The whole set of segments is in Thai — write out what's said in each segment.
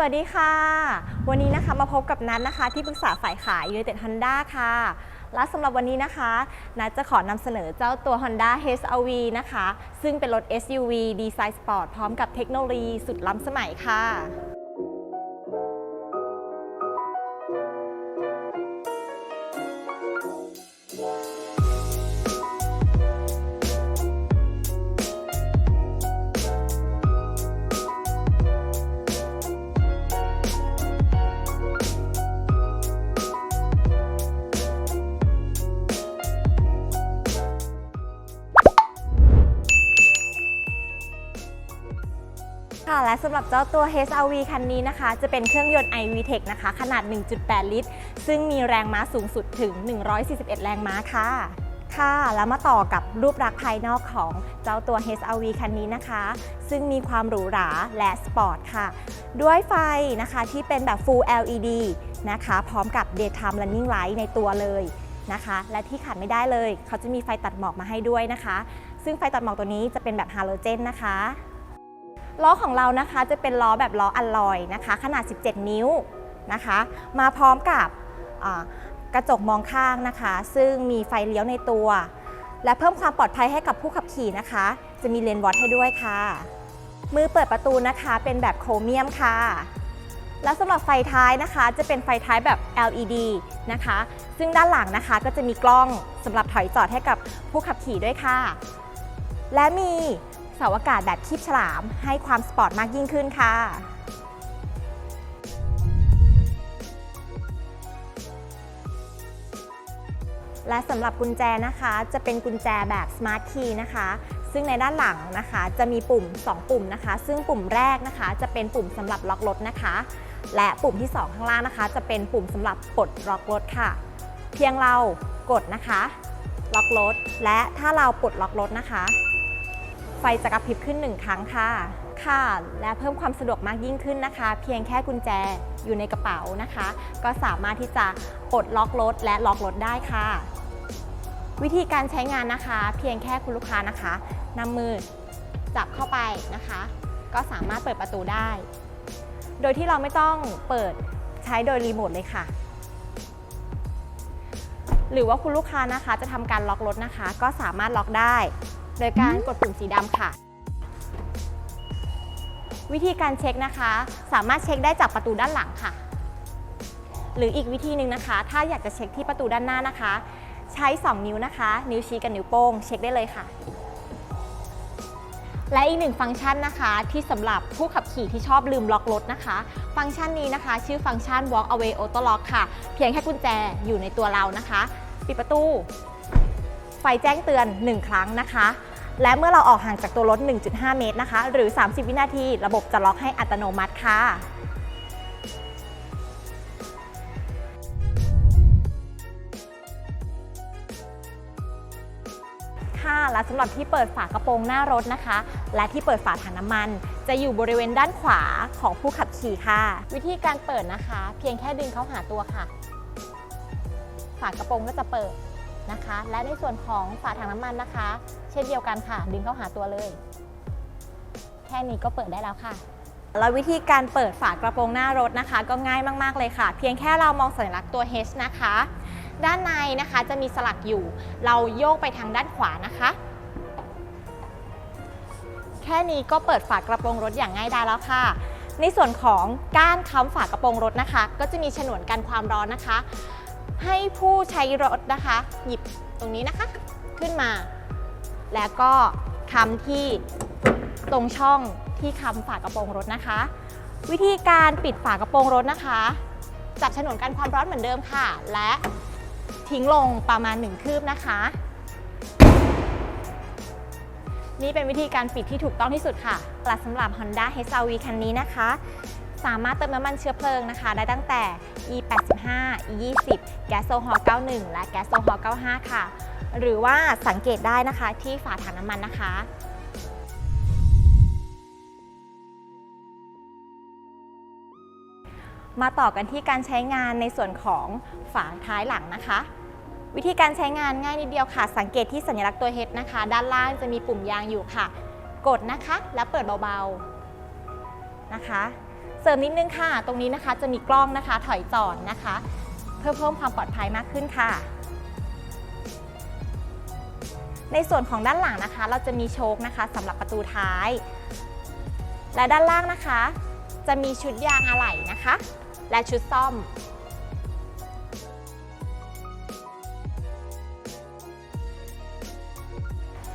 วัสดีค่ะ วันนี้นะคะมาพบกับนัทนะคะ ที่ปรึกษาฝ่ายขาย United Honda ค่ะ และสำหรับวันนี้นะคะนัทจะขอนำเสนอเจ้าตัว Honda HRV นะคะ ซึ่งเป็นรถ SUV ดีไซน์สปอร์ตพร้อมกับเทคโนโลยีสุดล้ำสมัยค่ะ และสำหรับเจ้าตัว HRV คันนี้นะคะ จะเป็นเครื่องยนต์ iVTEC นะคะ ขนาด 1.8 ลิตร ซึ่งมีแรงม้าสูงสุดถึง 141 แรงม้าค่ะค่ะแล้วมาต่อกับรูปลักษณ์ภายนอกของเจ้าตัว HRV คันนี้นะคะ ซึ่งมีความหรูหราและสปอร์ตค่ะ ด้วยไฟนะคะที่เป็นแบบ Full LED นะคะ พร้อมกับ Daytime Running Light ในตัวเลยนะคะ และที่ขาดไม่ได้เลย เขาจะมีไฟตัดหมอกมาให้ด้วยนะคะ ซึ่งไฟตัดหมอกตัวนี้จะเป็นแบบฮาโลเจนนะคะ ล้อของเรานะคะจะเป็นล้อแบบล้ออัลลอยนะคะ ขนาด 17 นิ้วนะคะ มาพร้อมกับกระจกมองข้างนะคะ ซึ่งมีไฟเลี้ยวในตัว และเพิ่มความปลอดภัยให้กับผู้ขับขี่นะคะ จะมีเลนวอตให้ด้วยค่ะ มือเปิดประตูนะคะเป็นแบบโครเมียมค่ะ แล้วสำหรับไฟท้ายนะคะ จะเป็นไฟท้ายแบบ LED นะคะ ซึ่งด้านหลังนะคะก็จะมีกล้องสำหรับถอยจอดให้กับผู้ขับขี่ด้วยค่ะ และมี เสาอากาศแบบคีบฉลาม ให้ความสปอร์ตมากยิ่งขึ้นค่ะและสำหรับกุญแจนะคะจะเป็นกุญแจแบบ Smart Key นะคะ ซึ่งในด้านหลังนะคะจะมีปุ่ม 2 ปุ่มนะคะ ซึ่งปุ่มแรกนะคะ จะเป็นปุ่มสำหรับล็อกรถนะคะ และปุ่มที่ 2 ข้างล่างนะคะ จะเป็นปุ่มสำหรับปลดล็อกรถค่ะ เพียงเรากดนะคะ ล็อกรถและถ้าเราปลดล็อกรถนะคะ ไฟจะกระพริบขึ้นหนึ่งครั้งค่ะ ค่ะ และเพิ่มความสะดวกมากยิ่งขึ้นนะคะ เพียงแค่กุญแจอยู่ในกระเป๋านะคะ ก็สามารถที่จะปลดล็อกรถและล็อกรถได้ค่ะ วิธีการใช้งานนะคะ เพียงแค่คุณลูกค้านะคะนำมือจับเข้าไปนะคะ ก็สามารถเปิดประตูได้ โดยที่เราไม่ต้องเปิดใช้โดยรีโมทเลยค่ะหรือว่าคุณลูกค้านะคะจะทำการล็อกรถนะคะ ก็สามารถล็อกได้ โดยการกดปุ่มสีดำค่ะ วิธีการเช็คนะคะ สามารถเช็คได้จากประตูด้านหลังค่ะ หรืออีกวิธีหนึ่งนะคะ ถ้าอยากจะเช็คที่ประตูด้านหน้านะคะ ใช้ 2 นิ้วนะคะ นิ้วชี้กับนิ้วโป้ง เช็คได้เลยค่ะ และอีกหนึ่งฟังก์ชันนะคะ ที่สำหรับผู้ขับขี่ที่ชอบลืมล็อกรถนะคะ ฟังก์ชันนี้นะคะ ชื่อฟังก์ชัน walk away auto lock ค่ะ เพียงแค่กุญแจอยู่ในตัวเรานะคะ ปิดประตูไฟแจ้งเตือน 1 ครั้งนะคะ และเมื่อเราออกห่างจากตัวรถ 1.5 เมตรนะคะ หรือ 30 วินาที ระบบจะล็อกให้อัตโนมัติค่ะ ค่ะ และสำหรับที่เปิดฝากระโปรงหน้ารถนะคะ และที่เปิดฝาถังน้ำมัน จะอยู่บริเวณด้านขวาของผู้ขับขี่ค่ะ วิธีการเปิดนะคะ เพียงแค่ดึงเข้าหาตัวค่ะ ฝากระโปรงก็จะเปิด นะคะ และในส่วนของฝาถังน้ำมันนะคะ เช่นเดียวกันค่ะ ดึงเข้าหาตัวเลย แค่นี้ก็เปิดได้แล้วค่ะแล้ววิธีการเปิดฝากระโปรงหน้ารถนะคะ ก็ง่ายมาก ๆ เลยค่ะ เพียงแค่เรามองสัญลักษณ์ตัว H นะคะ ด้านในนะคะจะมีสลักอยู่ เราโยกไปทางด้านขวานะคะ แค่นี้ก็เปิดฝากระโปรงรถอย่างง่ายดายแล้วค่ะ ในส่วนของก้านค้ำฝากระโปรงรถนะคะ ก็จะมีฉนวนกันความร้อนนะคะ ให้ผู้ใช้รถนะคะ หยิบตรงนี้นะคะ ขึ้นมา แล้วก็คำที่ตรงช่องที่คำฝากระโปรงรถนะคะ วิธีการปิดฝากระโปรงรถนะคะ จับฉนวนกันความร้อนเหมือนเดิมค่ะ และทิ้งลงประมาณ 1 คืบนะคะ นี่เป็นวิธีการปิดที่ถูกต้องที่สุดค่ะและสำหรับ Honda HRV คันนี้นะคะ สามารถเติมน้ำมันเชื้อเพลิงนะคะ ได้ตั้งแต่ E85 E20 แก๊สโซฮอล์91 และแก๊สโซฮอล์95 ค่ะ หรือว่าสังเกตได้นะคะที่ฝาถังน้ำมันนะคะมาต่อกันที่การใช้งานในส่วนของฝาท้ายหลังนะคะ วิธีการใช้งานง่ายนิดเดียวค่ะ สังเกตที่สัญลักษณ์ตัว H นะคะ ด้านล่างจะมีปุ่มยางอยู่ค่ะ กดนะคะ แล้วเปิดเบาๆนะคะ เสริมนิดนึงค่ะ ตรงนี้นะคะจะมีกล้องนะคะถอยจอดนะคะ เพื่อเพิ่มความปลอดภัยมากขึ้นค่ะ ในส่วนของด้านหลังนะคะ เราจะมีโชคนะคะสำหรับประตูท้าย และด้านล่างนะคะ จะมีชุดยางอะไหล่นะคะ และชุดซ่อม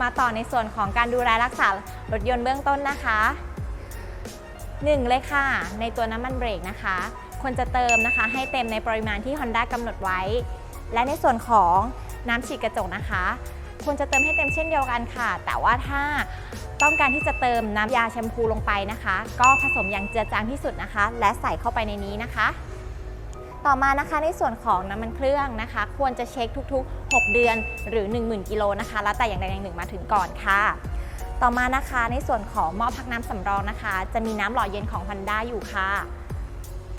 มาต่อในส่วนของการดูแลรักษารถยนต์เบื้องต้นนะคะ หนึ่งเลยค่ะ ในตัวน้ำมันเบรกนะคะ ควรจะเติมนะคะ ให้เต็มในปริมาณที่ Honda กำหนดไว้ และในส่วนของน้ำฉีดกระจกนะคะ ควรจะเติมให้เต็มเช่นเดียวกันค่ะ แต่ว่าถ้าต้องการที่จะเติมน้ำยาแชมพูลงไปนะคะ ก็ผสมอย่างเจือจางที่สุดนะคะ และใส่เข้าไปในนี้นะคะ ต่อมานะคะในส่วนของน้ำมันเครื่องนะคะ ควรจะเช็คทุกๆ 6 เดือนหรือ 10,000กิโลนะคะ แล้วแต่อย่างใดอย่างหนึ่งมาถึงก่อนค่ะ ต่อมานะคะในส่วนของหม้อพักน้ำสำรองนะคะ จะมีน้ำหล่อเย็นของ Honda อยู่ค่ะ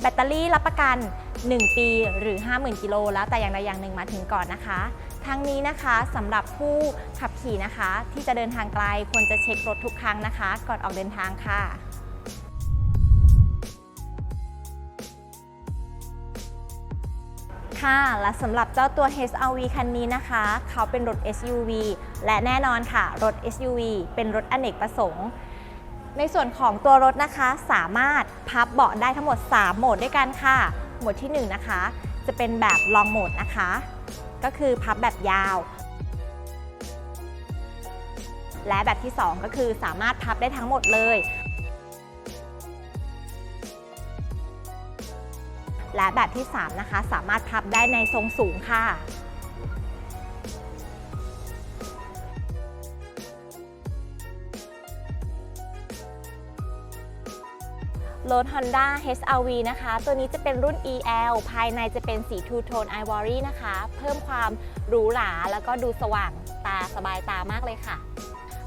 แบตเตอรี่รับประกัน 1 ปีหรือ 50,000 กิโลแล้วแต่อย่างใดอย่างหนึ่งมาถึงก่อนนะคะทั้งนี้นะคะสำหรับผู้ขับขี่นะคะ ที่จะเดินทางไกลควรจะเช็ครถทุกครั้งนะคะ ก่อนออกเดินทางค่ะ ค่ะ และสำหรับเจ้าตัว HRV คันนี้นะคะ เขาเป็นรถ SUV และแน่นอนค่ะ รถ SUV เป็นรถอเนกประสงค์ ในส่วนของตัวรถนะคะ สามารถพับเบาะได้ทั้งหมด 3 โหมดด้วยกันค่ะ โหมดที่ 1 นะคะ จะเป็นแบบลองโหมดนะคะ ก็คือพับแบบยาว และแบบที่ 2 ก็คือสามารถพับได้ทั้งหมดเลย และแบบที่ 3 นะคะ สามารถพับได้ในทรงสูงค่ะรถ Honda HRV นะคะ ตัวนี้จะเป็นรุ่น EL ภายในจะเป็นสี Two Tone Ivory นะคะ เพิ่มความหรูหราแล้วก็ดูสว่างตาสบายตามากเลยค่ะ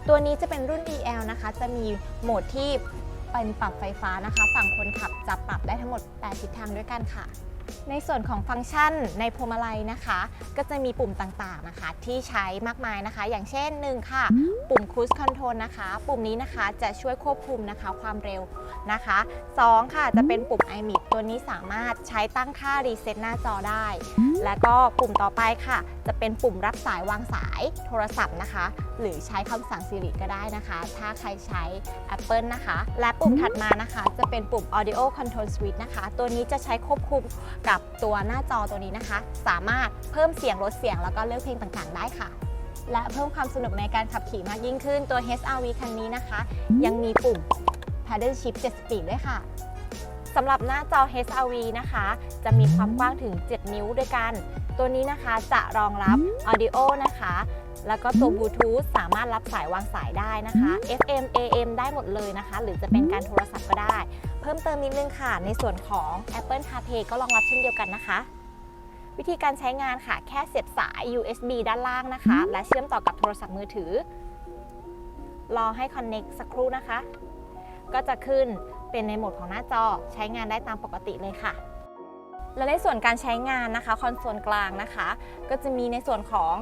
ตัวนี้จะเป็นรุ่น EL นะคะ จะมีโหมดที่ เป็นปรับไฟฟ้านะคะ ฝั่งคนขับจะปรับได้ทั้งหมด 8 ทิศทางด้วยกันค่ะ ในส่วนของฟังก์ชันในพวงมาลัยนะคะ ก็จะมีปุ่มต่างๆนะคะ ที่ใช้มากมายนะคะ อย่างเช่นหนึ่งค่ะ ปุ่ม Cruise Control นะคะ ปุ่มนี้นะคะจะช่วยควบคุมนะคะความเร็วนะคะ2ค่ะจะเป็นปุ่ม iMid ตัวนี้สามารถใช้ตั้งค่ารีเซ็ตหน้าจอได้ แล้วก็ปุ่มต่อไปค่ะ จะเป็นปุ่มรับสายวางสายโทรศัพท์นะคะ หรือใช้คำสั่ง Siri ก็ได้นะคะ ถ้าใครใช้ Apple นะคะ และปุ่มถัดมานะคะ จะเป็นปุ่ม Audio Control Switch นะคะ ตัวนี้จะใช้ควบคุมกับตัวหน้าจอตัวนี้นะคะ สามารถเพิ่มเสียงลดเสียงแล้วก็เลือกเพลงต่างๆ ได้ค่ะ และเพิ่มความสนุกในการขับขี่มากยิ่งขึ้นตัว HRV คันนี้นะคะ ยังมีปุ่ม Paddle Shift 7 Speed ด้วยค่ะสำหรับหน้าจอ HRV นะคะ จะมีความกว้างถึง 7 นิ้วด้วยกัน ตัวนี้นะคะจะรองรับ Audio นะคะ แล้วก็ตัว Bluetooth สามารถรับสายวางสายได้นะคะ FM AM ได้หมดเลยนะคะ หรือจะเป็นการโทรศัพท์ก็ได้ เพิ่มเติมนิดนึงค่ะ ในส่วนของ Apple CarPlay ก็รองรับเช่นเดียวกันนะคะ วิธีการใช้งานค่ะ แค่เสียบสาย USB ด้านล่างนะคะ และเชื่อมต่อกับโทรศัพท์มือถือ รอให้ Connect สักครู่นะคะ ก็จะขึ้นเป็นในโหมดของหน้าจอใช้งานได้ตามปกติเลยค่ะ และในส่วนการใช้งานนะคะคอนโซลกลางนะคะ ก็จะมีในส่วนของ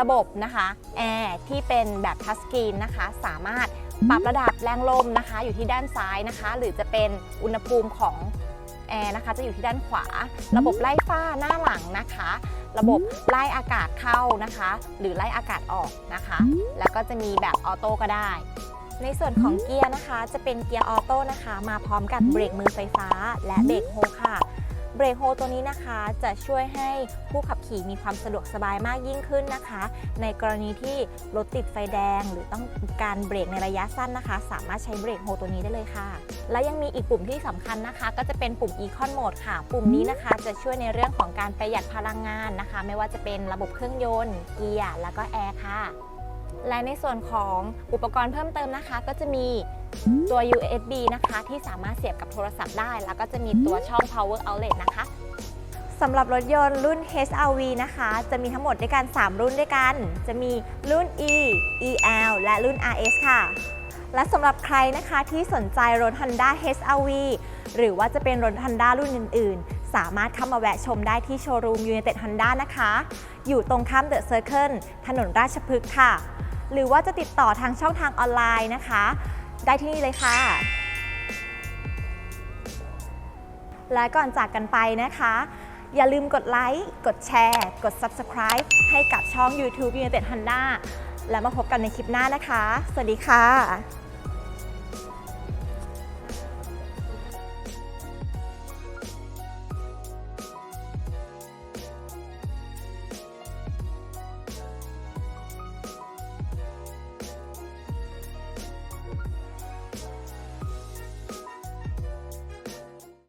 ระบบนะคะแอร์ที่เป็นแบบทัชสกรีนนะคะ สามารถ ปรับระดับแรงลมนะคะ อยู่ที่ด้านซ้ายนะคะ หรือจะเป็นอุณหภูมิของแอร์นะคะจะอยู่ที่ด้านขวา ระบบไล่ฝ้าหน้าหลังนะคะ ระบบไล่อากาศเข้านะคะ หรือไล่อากาศออกนะคะ แล้วก็จะมีแบบออโต้ก็ได้ ในส่วนของเกียร์นะคะ จะเป็นเกียร์ออโต้นะคะ มาพร้อมกับเบรกมือไฟฟ้า และเบรกโฮค่ะ เบรกโฮตัวนี้นะคะจะช่วยให้ผู้ขับขี่มีความสะดวกสบายมากยิ่งขึ้นนะคะ ในกรณีที่รถติดไฟแดง หรือต้องการเบรกในระยะสั้นนะคะ สามารถใช้เบรกโฮตัวนี้ได้เลยค่ะ และยังมีอีกปุ่มที่สำคัญนะคะ ก็จะเป็นปุ่ม Econ Mode ค่ะ ปุ่มนี้นะคะจะช่วยในเรื่องของการประหยัดพลังงานนะคะ ไม่ว่าจะเป็นระบบเครื่องยนต์เกียร์แล้วก็แอร์ค่ะและในส่วนของอุปกรณ์เพิ่มเติมนะคะ ก็จะมี ตัว USB นะคะที่สามารถเสียบกับโทรศัพท์ได้ แล้วก็จะมีตัวช่อง power outlet นะคะสำหรับรถยนต์รุ่น HRV นะคะ จะมีทั้งหมดด้วยกัน 3 รุ่นด้วยกัน จะมีรุ่น E EL และรุ่น RS ค่ะ และสำหรับใครนะคะที่สนใจรถ Honda HRV หรือว่าจะเป็นรถ Honda รุ่นอื่น ๆ สามารถเข้ามาแวะชมได้ที่โชว์รูม United Honda นะคะ อยู่ตรงข้ามเดอะเซอร์เคิลถนนราชพฤกษ์ค่ะ หรือว่าจะติดต่อทางช่องทางออนไลน์นะคะ ได้ที่นี่เลยค่ะ และก่อนจากกันไปนะคะ อย่าลืมกดไลค์ กดแชร์ กด Subscribe ให้กับช่อง YouTube United Honda แล้วมาพบกันในคลิปหน้านะคะ สวัสดีค่ะ